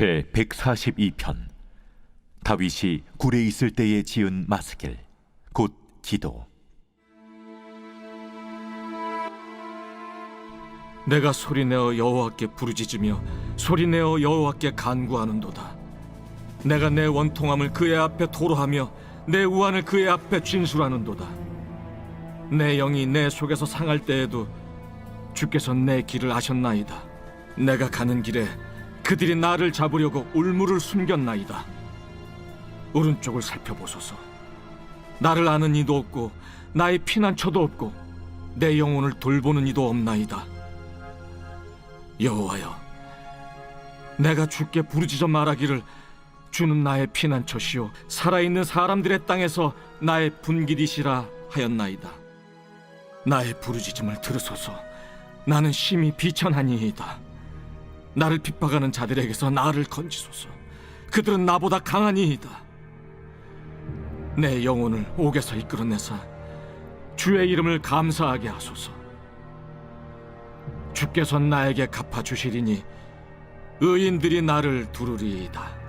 제 142편 다윗이 굴에 있을 때에 지은 마스길 곧 기도 내가 소리내어 여호와께 부르짖으며 소리내어 여호와께 간구하는도다. 내가 내 원통함을 그의 앞에 토로하며 내 우환을 그의 앞에 진술하는도다. 내 영이 내 속에서 상할 때에도 주께서 내 길을 아셨나이다. 내가 가는 길에 그들이 나를 잡으려고 울무를 숨겼나이다. 오른쪽을 살펴보소서. 나를 아는 이도 없고 나의 피난처도 없고 내 영혼을 돌보는 이도 없나이다. 여호와여, 내가 주께 부르짖어 말하기를 주는 나의 피난처시요 살아있는 사람들의 땅에서 나의 분길이시라 하였나이다. 나의 부르짖음을 들으소서. 나는 심히 비천하니이다. 나를 핍박하는 자들에게서 나를 건지소서. 그들은 나보다 강하니이다. 내 영혼을 옥에서 이끌어내사 주의 이름을 감사하게 하소서. 주께서 나에게 갚아 주시리니 의인들이 나를 두루리이다.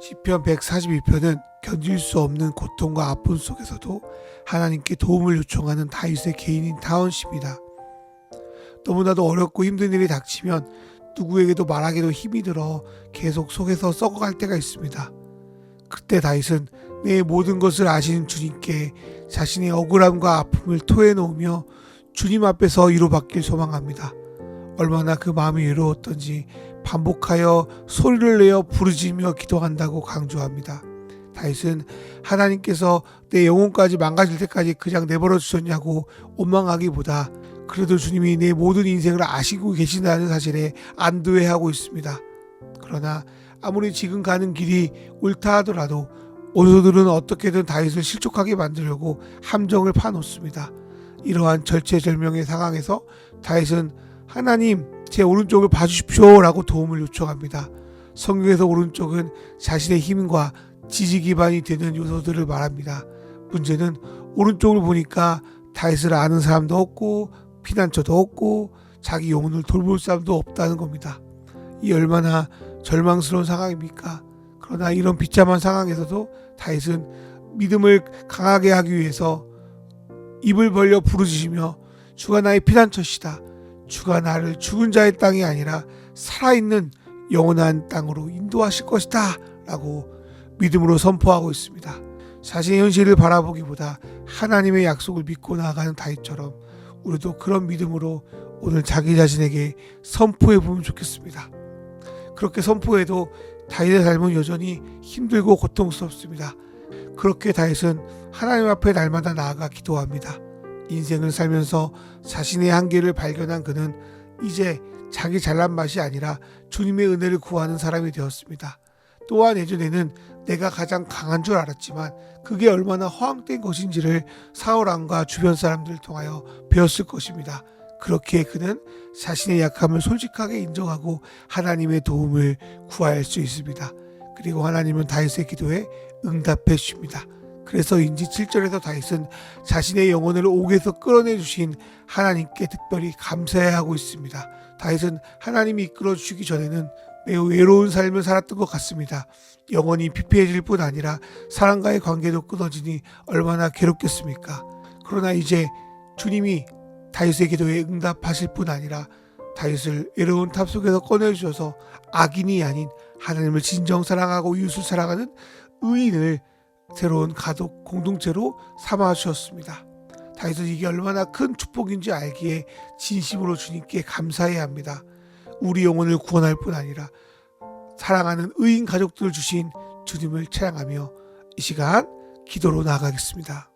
시편 142편은 견딜 수 없는 고통과 아픔 속에서도 하나님께 도움을 요청하는 다윗의 개인인 다원씨입니다. 너무나도 어렵고 힘든 일이 닥치면 누구에게도 말하기도 힘이 들어 계속 속에서 썩어갈 때가 있습니다. 그때 다윗은 내 모든 것을 아시는 주님께 자신의 억울함과 아픔을 토해놓으며 주님 앞에서 위로받길 소망합니다. 얼마나 그 마음이 외로웠던지 반복하여 소리를 내어 부르짖으며 기도한다고 강조합니다. 다윗은 하나님께서 내 영혼까지 망가질 때까지 그냥 내버려 두셨냐고 원망하기보다 그래도 주님이 내 모든 인생을 아시고 계신다는 사실에 안도해하고 있습니다. 그러나 아무리 지금 가는 길이 옳다 하더라도 오소들은 어떻게든 다윗을 실족하게 만들려고 함정을 파놓습니다. 이러한 절체절명의 상황에서 다윗은 하나님 제 오른쪽을 봐주십시오라고 도움을 요청합니다. 성경에서 오른쪽은 자신의 힘과 지지 기반이 되는 요소들을 말합니다. 문제는 오른쪽을 보니까 다윗을 아는 사람도 없고 피난처도 없고 자기 영혼을 돌볼 사람도 없다는 겁니다. 이 얼마나 절망스러운 상황입니까? 그러나 이런 비참한 상황에서도 다윗은 믿음을 강하게 하기 위해서 입을 벌려 부르짖으며 주가 나의 피난처시다. 주가 나를 죽은 자의 땅이 아니라 살아있는 영원한 땅으로 인도하실 것이다. 라고 믿음으로 선포하고 있습니다. 자신의 현실을 바라보기보다 하나님의 약속을 믿고 나아가는 다윗처럼 우리도 그런 믿음으로 오늘 자기 자신에게 선포해 보면 좋겠습니다. 그렇게 선포해도 다윗의 삶은 여전히 힘들고 고통스럽습니다. 그렇게 다윗은 하나님 앞에 날마다 나아가 기도합니다. 인생을 살면서 자신의 한계를 발견한 그는 이제 자기 잘난 맛이 아니라 주님의 은혜를 구하는 사람이 되었습니다. 또한 예전에는 내가 가장 강한 줄 알았지만 그게 얼마나 허황된 것인지를 사울 왕과 주변 사람들을 통하여 배웠을 것입니다. 그렇게 그는 자신의 약함을 솔직하게 인정하고 하나님의 도움을 구할 수 있습니다. 그리고 하나님은 다윗의 기도에 응답해 주십니다. 그래서인지 7절에서 다윗은 자신의 영혼을 옥에서 끌어내 주신 하나님께 특별히 감사해야 하고 있습니다. 다윗은 하나님이 이끌어 주시기 전에는 매우 외로운 삶을 살았던 것 같습니다. 영혼이 피폐해질 뿐 아니라 사람과의 관계도 끊어지니 얼마나 괴롭겠습니까? 그러나 이제 주님이 다윗의 기도에 응답하실 뿐 아니라 다윗을 외로운 탑 속에서 꺼내주셔서 악인이 아닌 하나님을 진정 사랑하고 이웃을 사랑하는 의인을 새로운 가족 공동체로 삼아 주셨습니다. 다윗은 이게 얼마나 큰 축복인지 알기에 진심으로 주님께 감사해야 합니다. 우리 영혼을 구원할 뿐 아니라 사랑하는 의인 가족들을 주신 주님을 찬양하며 이 시간 기도로 나아가겠습니다.